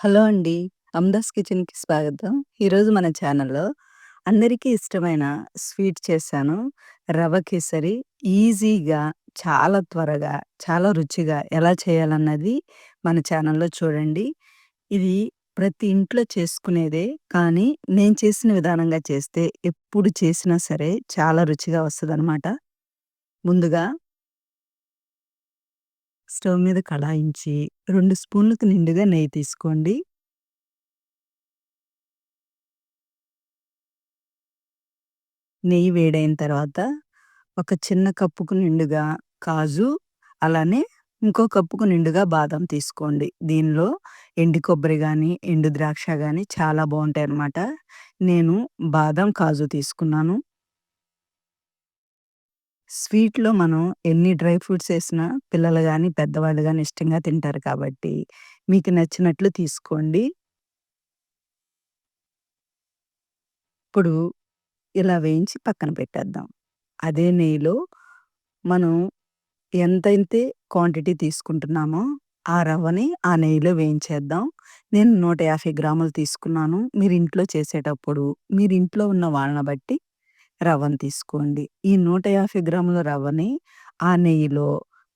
Hello అండి. అమ్దాస్ కిచెన్‌కి స్వాగతం. ఈరోజు మన ఛానల్‌లో అందరికీ ఇష్టమైన స్వీట్ చేశాను. రవ కేసరి ఈజీగా, చాలా త్వరగా, చాలా రుచిగా ఎలా చేయాలన్నది మన ఛానల్‌లో చూడండి. ఇది ప్రతి ఇంట్లో చేసుకునేదే. కానీ నేను చేసిన విధానంగా చేస్తే ఎప్పుడు చేసినా సరే చాలా రుచిగా వస్తదనమాట. ముందుగా స్టవ్ మీద కడాయించి రెండు స్పూన్‌లకు నిండుగా నెయ్యి తీసుకోండి. నెయ్యి వేడైన తర్వాత ఒక చిన్న కప్పుకు నిండుగా కాజు, అలానే ఇంకో కప్పుకు నిండుగా బాదం తీసుకోండి. దీనిలో ఎండు కొబ్బరి కానీ ఎండు ద్రాక్ష కానీ చాలా బావుంటాయన్నమాట. నేను బాదం, కాజు తీసుకున్నాను. స్వీట్‌లో మనం ఎన్ని డ్రై ఫ్రూట్స్ ఏసినా పిల్లలు గాని, పెద్దవాళ్ళు గాని ఇష్టంగా తింటారు కాబట్టి మీకు నచ్చినట్లు తీసుకోండి. ఇప్పుడు ఇలా వేయించి పక్కన పెట్టేద్దాం. అదే నెయ్యిలో మనం ఎంతైతే క్వాంటిటీ తీసుకుంటున్నామో ఆ రవ్వని ఆ నెయ్యిలో వేయించేద్దాం. నేను 150 గ్రాములు తీసుకున్నాను. మీరు ఇంట్లో చేసేటప్పుడు మీరు ఇంట్లో ఉన్న వాళ్ళని బట్టి రవ్వను తీసుకోండి. ఈ 150 గ్రాముల రవ్వని ఆ నెయ్యిలో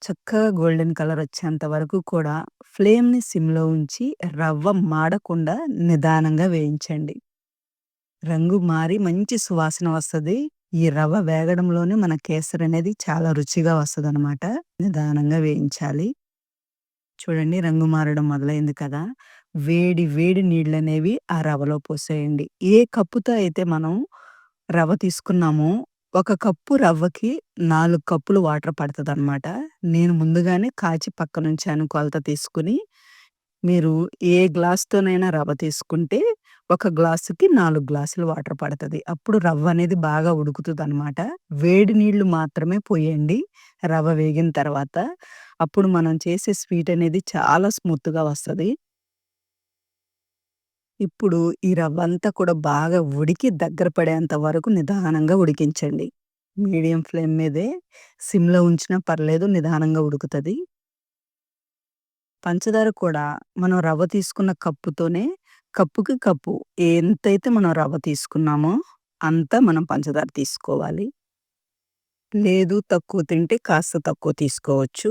చక్కగా గోల్డెన్ కలర్ వచ్చేంత వరకు కూడా ఫ్లేమ్‌ని సిమ్‌లో ఉంచి రవ్వ మాడకుండా నిదానంగా వేయించండి. రంగు మారి మంచి సువాసన వస్తది. ఈ రవ్వ వేగడంలోనే మన కేసరి అనేది చాలా రుచిగా వస్తదనమాట. నిదానంగా వేయించాలి. చూడండి రంగు మారడం మొదలైంది కదా! వేడి వేడి నీళ్ళనేవి ఆ రవ్వలో పోసేయండి. ఏ కప్పుతో అయితే మనం రవ్వ తీసుకున్నాము ఒక కప్పు రవ్వకి 4 కప్పులు వాటర్ పడతదనమాట. నేను ముందుగానే కాచి పక్కనుంచాను కొలత తీసుకుని మీరు ఏ గ్లాస్‌తోనైనా రవ్వ తీసుకుంటే ఒక గ్లాసుకి 4 గ్లాసులు వాటర్ పడతది. అప్పుడు రవ్వ అనేది బాగా ఉడుకుతదనమాట. వేడి నీళ్ళు మాత్రమే పోయండి రవ్వ వేగిన తర్వాత. అప్పుడు మనం చేసే స్వీట్ అనేది చాలా స్మూత్‌గా వస్తది. ఇప్పుడు ఈ రవ్వంతా కూడా బాగా ఉడికి దగ్గర పడేంత వరకు నిదానంగా ఉడికించండి. మీడియం ఫ్లేమ్ మీదే సిమ్‌లో ఉంచినా పర్లేదు నిదానంగా ఉడుకుతది. పంచదార కూడా మనం రవ్వ తీసుకున్న కప్పుతోనే కప్పుకి కప్పు ఎంతైతే మనం రవ్వ తీసుకున్నామో అంత మనం పంచదార తీసుకోవాలి. లేదు తక్కువ తింటే కాస్త తక్కువ తీసుకోవచ్చు.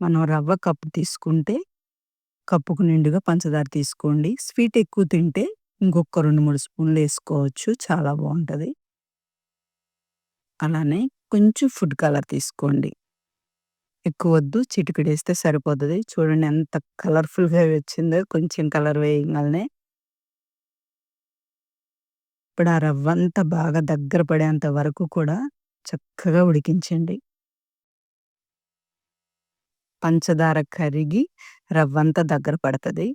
మనం రవ్వ కప్పు తీసుకుంటే కప్పుకు నిండుగా పంచదార తీసుకోండి. స్వీట్ ఎక్కువ తింటే ఇంకొక 2, 3 స్పూన్లు వేసుకోవచ్చు చాలా బాగుంటుంది అలానే కొంచెం ఫుడ్ కలర్ తీసుకోండి. ఎక్కువ ఎక్కువొద్దు వేస్తే సరిపోతుంది చూడండి ఎంత కలర్‌ఫుల్‌గా వచ్చిందో కొంచెం కలర్ వేయంగాల్నే. ఇప్పుడు ఆ రవ్వ అంతా బాగా దగ్గర పడేంత వరకు కూడా చక్కగా ఉడికించండి. పంచదార కరిగి రవ్వంతా దగ్గర పడుతుంది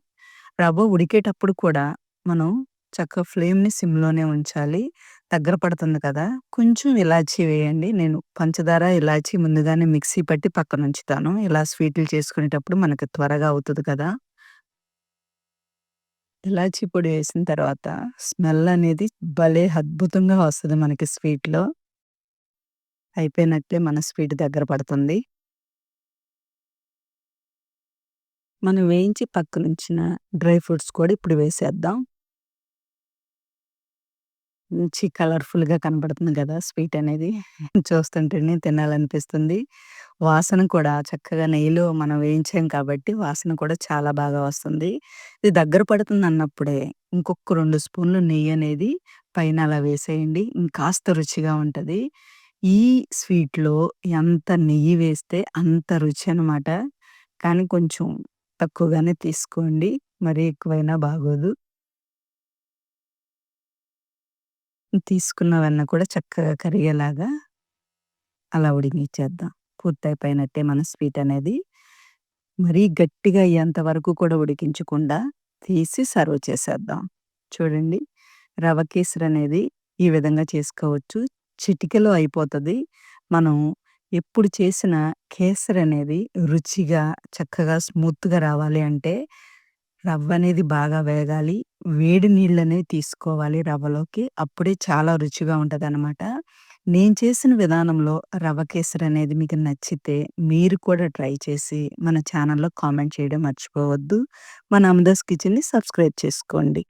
రవ్వ ఉడికేటప్పుడు కూడా మనం చక్కగా ఫ్లేమ్‌ని సిమ్‌లోనే ఉంచాలి. దగ్గర పడుతుంది కదా! కొంచెం ఇలాచీ వేయండి. నేను పంచదార, ఇలాచీ ముందుగానే మిక్సీ పట్టి పక్కనుంచుతాను. ఇలా స్వీట్లు చేసుకునేటప్పుడు మనకు త్వరగా అవుతుంది కదా! ఇలాచీ పొడి వేసిన తర్వాత స్మెల్ అనేది భలే అద్భుతంగా వస్తుంది మనకి స్వీట్‌లో. అయిపోయినట్లే మన స్వీట్ దగ్గర పడుతుంది. మనం వేయించి పక్కనుంచిన డ్రై ఫ్రూట్స్ కూడా ఇప్పుడు వేసేద్దాం. మంచి కలర్‌ఫుల్‌గా కనబడుతుంది కదా స్వీట్ అనేది. చూస్తుంటేనే తినాలనిపిస్తుంది. వాసన కూడా చక్కగా నెయ్యిలో మనం వేయించాం కాబట్టి వాసన కూడా చాలా బాగా వస్తుంది. ఇది దగ్గర పడుతుంది అన్నప్పుడే ఇంకొక రెండు స్పూన్లు నెయ్యి అనేది పైన అలా వేసేయండి. ఇంకాస్త రుచిగా ఉంటుంది ఈ స్వీట్‌లో ఎంత నెయ్యి వేస్తే అంత రుచి అనమాట. కానీ కొంచెం తక్కువగానే తీసుకోండి. మరీ ఎక్కువైనా బాగోదు. తీసుకున్నవన్న కూడా చక్కగా కరిగేలాగా అలా ఉడికించేద్దాం. పూర్తయిపోయినట్టే మన స్వీట్ అనేది. మరీ గట్టిగా అయ్యేంత వరకు కూడా ఉడికించకుండా తీసి సర్వ్ చేసేద్దాం. చూడండి రవ కేసరి అనేది ఈ విధంగా చేసుకోవచ్చు. చిటికలో అయిపోతుంది మనం ఎప్పుడు చేసిన కేసరి అనేది రుచిగా, చక్కగా స్మూత్‌గా రావాలి అంటే రవ్వ అనేది బాగా వేగాలి. వేడి నీళ్ళనేవి తీసుకోవాలి రవ్వలోకి. అప్పుడే చాలా రుచిగా ఉంటదనమాట. నేను చేసిన విధానంలో రవ్వ కేసరి అనేది మీకు నచ్చితే మీరు కూడా ట్రై చేసి మన ఛానల్‌లో కామెంట్ చేయడం మర్చిపోవద్దు. మన అమదాస్ కిచెన్‌ని సబ్స్క్రైబ్ చేసుకోండి.